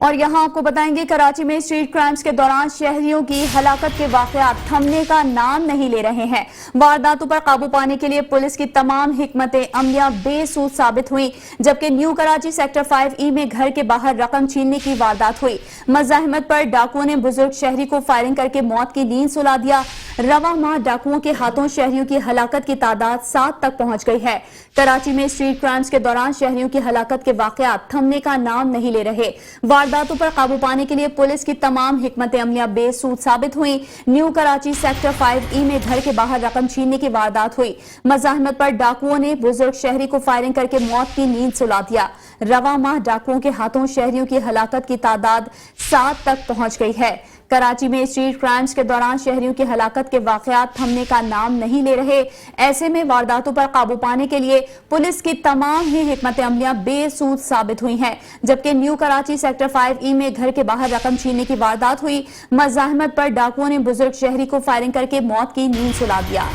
और यहाँ आपको बताएँगे, कराची में स्ट्रीट क्राइम्स के दौरान शहरियों की हलाकत के वाकयात थमने का नाम नहीं ले रहे हैं। वारदातों पर काबू पाने के लिए पुलिस की तमाम हिकमतें अमलिया बेसूद साबित हुई, जबकि न्यू कराची सेक्टर 5 ई में घर के बाहर रकम छीनने की वारदात हुई। मजाहमत पर डाकुओं ने बुज़ुर्ग शहरी को फायरिंग करके मौत की नींद सुला दिया। रवा माह डाकुओं के हाथों शहरियों की हलाकत की तादाद सात तक पहुँच गई है। कराची में स्ट्रीट क्राइम्स के दौरान शहरियों की हलाकत के वाकयात थमने का नाम नहीं ले रहे। वारदातों पर काबू पाने के लिए पुलिस की तमाम हिकमत अमलिया बेसूद साबित हुई। New Karachi sector five E में घर के बाहर रकम छीनने की वारदात हुई। मजाहमत पर डाकुओं ने बुज़ुर्ग शहरी को फायरिंग करके मौत की नींद सुला दिया। रवा माह डाकुओं के हाथों शहरियों की हलाकत की तादाद सात तक पहुँच गई है। कराची में स्ट्रीट क्राइम्स के दौरान शहरियों की हलाकत के वाकत थमने का नाम नहीं ले रहे। ऐसे में वारदातों पर काबू पाने के लिए पुलिस की तमाम ही हमत अमलियाँ बेसूद साबित हुई हैं, जबकि new Karachi sector five E में घर के बाहर रकम छीनने की वारदात हुई। मजाहमत पर डाकुओं ने बुज़ुर्ग शहरी को फायरिंग करके मौत की नींद सुला दिया।